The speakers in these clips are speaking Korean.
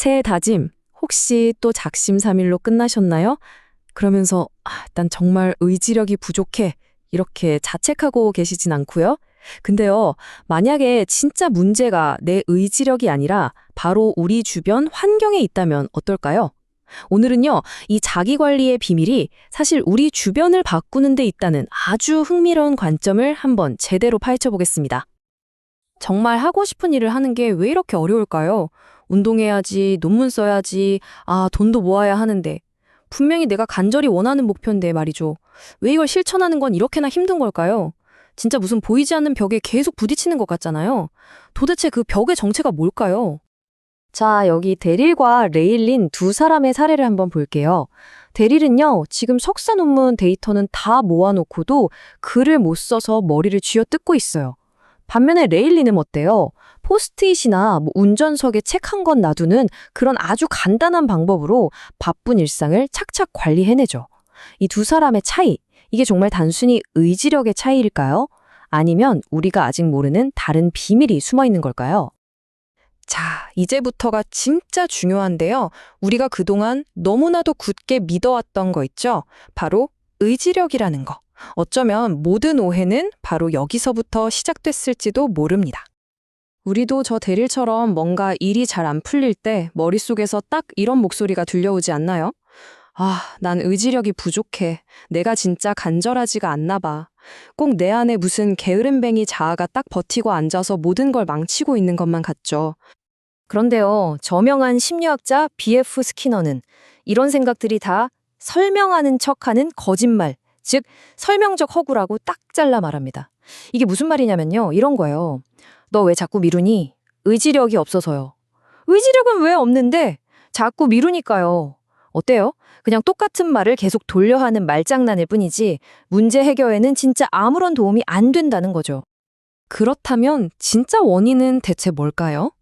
새해 다짐, 혹시 또 작심삼일로 끝나셨나요? 그러면서, 아, 난 정말 의지력이 부족해. 이렇게 자책하고 계시진 않고요. 근데요, 만약에 진짜 문제가 내 의지력이 아니라 바로 우리 주변 환경에 있다면 어떨까요? 오늘은요, 이 자기 관리의 비밀이 사실 우리 주변을 바꾸는 데 있다는 아주 흥미로운 관점을 한번 제대로 파헤쳐 보겠습니다. 정말 하고 싶은 일을 하는 게 왜 이렇게 어려울까요? 운동해야지, 논문 써야지, 아, 돈도 모아야 하는데. 분명히 내가 간절히 원하는 목표인데 말이죠. 왜 이걸 실천하는 건 이렇게나 힘든 걸까요? 진짜 무슨 보이지 않는 벽에 계속 부딪히는 것 같잖아요. 도대체 그 벽의 정체가 뭘까요? 자, 여기 데릴과 레일린 두 사람의 사례를 한번 볼게요. 데릴은요, 지금 석사 논문 데이터는 다 모아놓고도 글을 못 써서 머리를 쥐어 뜯고 있어요. 반면에 레일리는 어때요? 포스트잇이나 뭐 운전석에 책 한 권 놔두는 그런 아주 간단한 방법으로 바쁜 일상을 착착 관리해내죠. 이 두 사람의 차이, 이게 정말 단순히 의지력의 차이일까요? 아니면 우리가 아직 모르는 다른 비밀이 숨어 있는 걸까요? 자, 이제부터가 진짜 중요한데요. 우리가 그동안 너무나도 굳게 믿어왔던 거 있죠? 바로 의지력이라는 거. 어쩌면 모든 오해는 바로 여기서부터 시작됐을지도 모릅니다. 우리도 저 대릴처럼 뭔가 일이 잘 안 풀릴 때 머릿속에서 딱 이런 목소리가 들려오지 않나요? 아, 난 의지력이 부족해. 내가 진짜 간절하지가 않나 봐. 꼭 내 안에 무슨 게으름뱅이 자아가 딱 버티고 앉아서 모든 걸 망치고 있는 것만 같죠. 그런데요, 저명한 심리학자 B.F. 스키너는 이런 생각들이 다 설명하는 척하는 거짓말, 즉 설명적 허구라고 딱 잘라 말합니다. 이게 무슨 말이냐면요, 이런 거예요. 너 왜 자꾸 미루니? 의지력이 없어서요. 의지력은 왜 없는데? 자꾸 미루니까요. 어때요? 그냥 똑같은 말을 계속 돌려 하는 말장난일 뿐이지 문제 해결에는 진짜 아무런 도움이 안 된다는 거죠. 그렇다면 진짜 원인은 대체 뭘까요?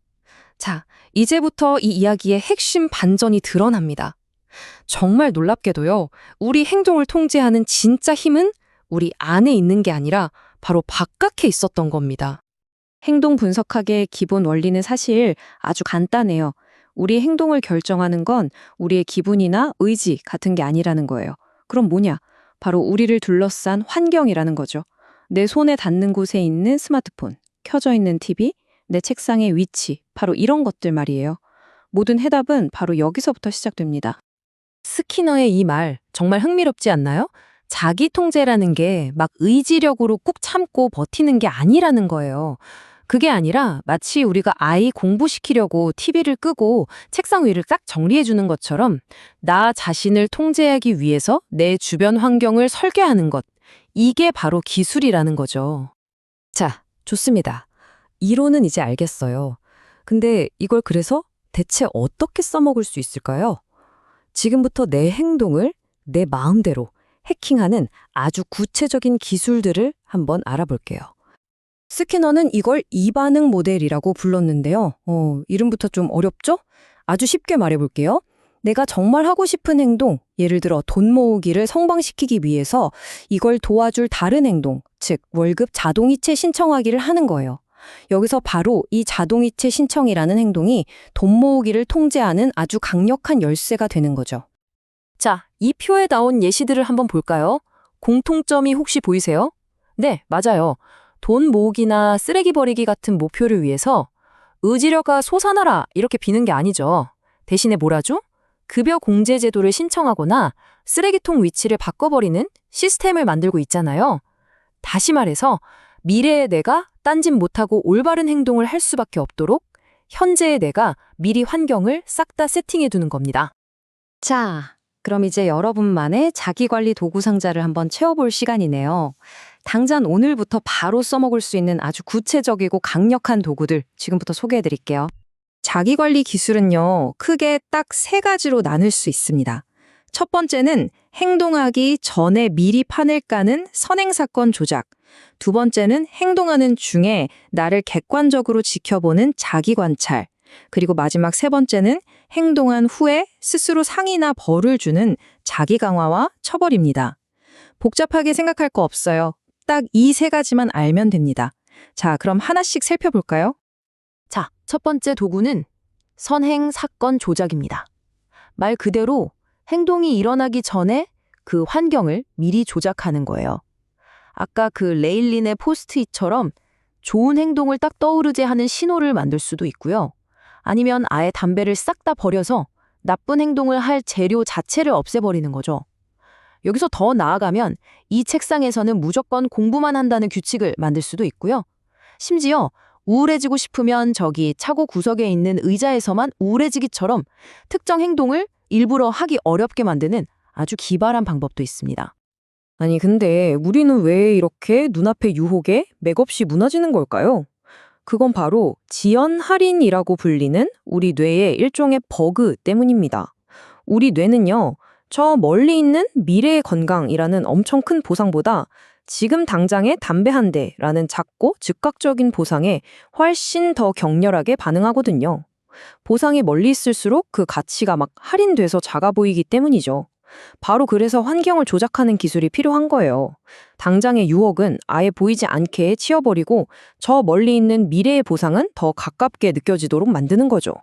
자, 이제부터 이 이야기의 핵심 반전이 드러납니다. 정말 놀랍게도요, 우리 행동을 통제하는 진짜 힘은 우리 안에 있는 게 아니라 바로 바깥에 있었던 겁니다. 행동 분석학의 기본 원리는 사실 아주 간단해요. 우리 행동을 결정하는 건 우리의 기분이나 의지 같은 게 아니라는 거예요. 그럼 뭐냐? 바로 우리를 둘러싼 환경이라는 거죠. 내 손에 닿는 곳에 있는 스마트폰, 켜져 있는 TV, 내 책상의 위치, 바로 이런 것들 말이에요. 모든 해답은 바로 여기서부터 시작됩니다. 스키너의 이 말 정말 흥미롭지 않나요? 자기 통제라는 게 막 의지력으로 꾹 참고 버티는 게 아니라는 거예요. 그게 아니라 마치 우리가 아이 공부시키려고 TV를 끄고 책상 위를 딱 정리해 주는 것처럼 나 자신을 통제하기 위해서 내 주변 환경을 설계하는 것. 이게 바로 기술이라는 거죠. 자, 좋습니다. 이론은 이제 알겠어요. 근데 이걸 그래서 대체 어떻게 써먹을 수 있을까요? 지금부터 내 행동을 내 마음대로 해킹하는 아주 구체적인 기술들을 한번 알아볼게요. 스키너는 이걸 이반응 모델이라고 불렀는데요. 어, 이름부터 좀 어렵죠? 아주 쉽게 말해볼게요. 내가 정말 하고 싶은 행동, 예를 들어 돈 모으기를 성방시키기 위해서 이걸 도와줄 다른 행동, 즉 월급 자동이체 신청하기를 하는 거예요. 여기서 바로 이 자동이체 신청이라는 행동이 돈 모으기를 통제하는 아주 강력한 열쇠가 되는 거죠. 자, 이 표에 나온 예시들을 한번 볼까요? 공통점이 혹시 보이세요? 네, 맞아요. 돈 모으기나 쓰레기 버리기 같은 목표를 위해서 의지력가 솟아나라 이렇게 비는 게 아니죠. 대신에 뭐라죠? 급여 공제 제도를 신청하거나 쓰레기통 위치를 바꿔버리는 시스템을 만들고 있잖아요. 다시 말해서 미래의 내가 딴짓 못하고 올바른 행동을 할 수밖에 없도록 현재의 내가 미리 환경을 싹 다 세팅해 두는 겁니다. 자, 그럼 이제 여러분만의 자기관리 도구 상자를 한번 채워볼 시간이네요. 당장 오늘부터 바로 써먹을 수 있는 아주 구체적이고 강력한 도구들 지금부터 소개해 드릴게요. 자기관리 기술은요, 크게 딱 세 가지로 나눌 수 있습니다. 첫 번째는 행동하기 전에 미리 판을 까는 선행사건 조작. 두 번째는 행동하는 중에 나를 객관적으로 지켜보는 자기 관찰. 그리고 마지막 세 번째는 행동한 후에 스스로 상이나 벌을 주는 자기 강화와 처벌입니다. 복잡하게 생각할 거 없어요. 딱 이 세 가지만 알면 됩니다. 자, 그럼 하나씩 살펴볼까요? 자, 첫 번째 도구는 선행 사건 조작입니다. 말 그대로 행동이 일어나기 전에 그 환경을 미리 조작하는 거예요. 아까 그 레일린의 포스트잇처럼 좋은 행동을 딱 떠오르게 하는 신호를 만들 수도 있고요. 아니면 아예 담배를 싹 다 버려서 나쁜 행동을 할 재료 자체를 없애버리는 거죠. 여기서 더 나아가면 이 책상에서는 무조건 공부만 한다는 규칙을 만들 수도 있고요. 심지어 우울해지고 싶으면 저기 차고 구석에 있는 의자에서만 우울해지기처럼 특정 행동을 일부러 하기 어렵게 만드는 아주 기발한 방법도 있습니다. 아니, 근데 우리는 왜 이렇게 눈앞의 유혹에 맥없이 무너지는 걸까요? 그건 바로 지연 할인이라고 불리는 우리 뇌의 일종의 버그 때문입니다. 우리 뇌는요, 저 멀리 있는 미래의 건강이라는 엄청 큰 보상보다 지금 당장의 담배 한 대라는 작고 즉각적인 보상에 훨씬 더 격렬하게 반응하거든요. 보상이 멀리 있을수록 그 가치가 막 할인돼서 작아 보이기 때문이죠. 바로 그래서 환경을 조작하는 기술이 필요한 거예요. 당장의 유혹은 아예 보이지 않게 치워버리고 저 멀리 있는 미래의 보상은 더 가깝게 느껴지도록 만드는 거죠.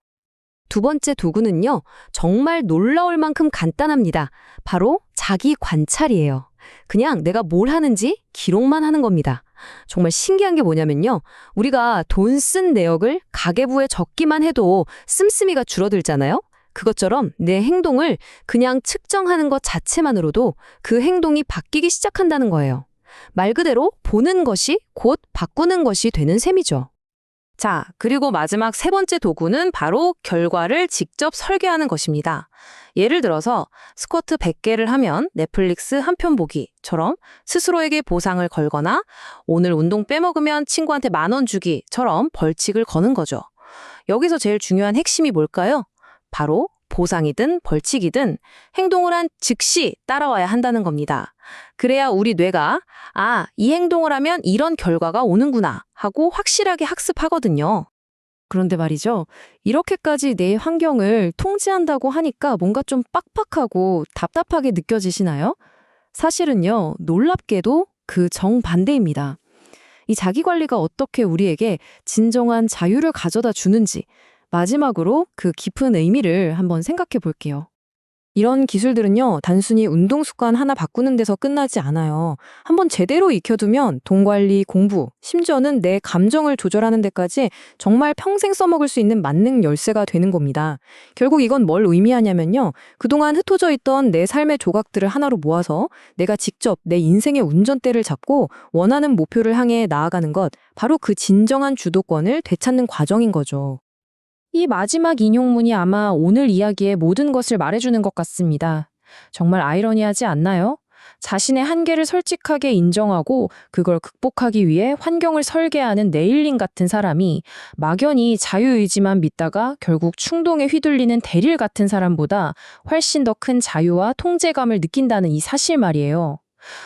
두 번째 도구는요, 정말 놀라울 만큼 간단합니다. 바로 자기 관찰이에요. 그냥 내가 뭘 하는지 기록만 하는 겁니다. 정말 신기한 게 뭐냐면요. 우리가 돈 쓴 내역을 가계부에 적기만 해도 씀씀이가 줄어들잖아요. 그것처럼 내 행동을 그냥 측정하는 것 자체만으로도 그 행동이 바뀌기 시작한다는 거예요. 말 그대로 보는 것이 곧 바꾸는 것이 되는 셈이죠. 자, 그리고 마지막 세 번째 도구는 바로 결과를 직접 설계하는 것입니다. 예를 들어서 스쿼트 100개를 하면 넷플릭스 한 편 보기처럼 스스로에게 보상을 걸거나 오늘 운동 빼먹으면 친구한테 만 원 주기처럼 벌칙을 거는 거죠. 여기서 제일 중요한 핵심이 뭘까요? 바로 보상이든 벌칙이든 행동을 한 즉시 따라와야 한다는 겁니다. 그래야 우리 뇌가 아, 이 행동을 하면 이런 결과가 오는구나 하고 확실하게 학습하거든요. 그런데 말이죠. 이렇게까지 내 환경을 통제한다고 하니까 뭔가 좀 빡빡하고 답답하게 느껴지시나요? 사실은요, 놀랍게도 그 정반대입니다. 이 자기 관리가 어떻게 우리에게 진정한 자유를 가져다 주는지 마지막으로 그 깊은 의미를 한번 생각해 볼게요. 이런 기술들은요, 단순히 운동 습관 하나 바꾸는 데서 끝나지 않아요. 한번 제대로 익혀두면 돈 관리, 공부, 심지어는 내 감정을 조절하는 데까지 정말 평생 써먹을 수 있는 만능 열쇠가 되는 겁니다. 결국 이건 뭘 의미하냐면요. 그동안 흩어져 있던 내 삶의 조각들을 하나로 모아서 내가 직접 내 인생의 운전대를 잡고 원하는 목표를 향해 나아가는 것, 바로 그 진정한 주도권을 되찾는 과정인 거죠. 이 마지막 인용문이 아마 오늘 이야기의 모든 것을 말해주는 것 같습니다. 정말 아이러니하지 않나요? 자신의 한계를 솔직하게 인정하고 그걸 극복하기 위해 환경을 설계하는 네일링 같은 사람이 막연히 자유의지만 믿다가 결국 충동에 휘둘리는 대릴 같은 사람보다 훨씬 더 큰 자유와 통제감을 느낀다는 이 사실 말이에요.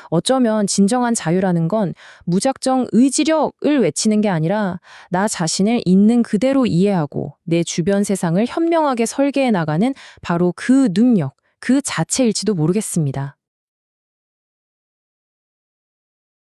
어쩌면 진정한 자유라는 건 무작정 의지력을 외치는 게 아니라 나 자신을 있는 그대로 이해하고 내 주변 세상을 현명하게 설계해 나가는 바로 그 능력, 그 자체일지도 모르겠습니다.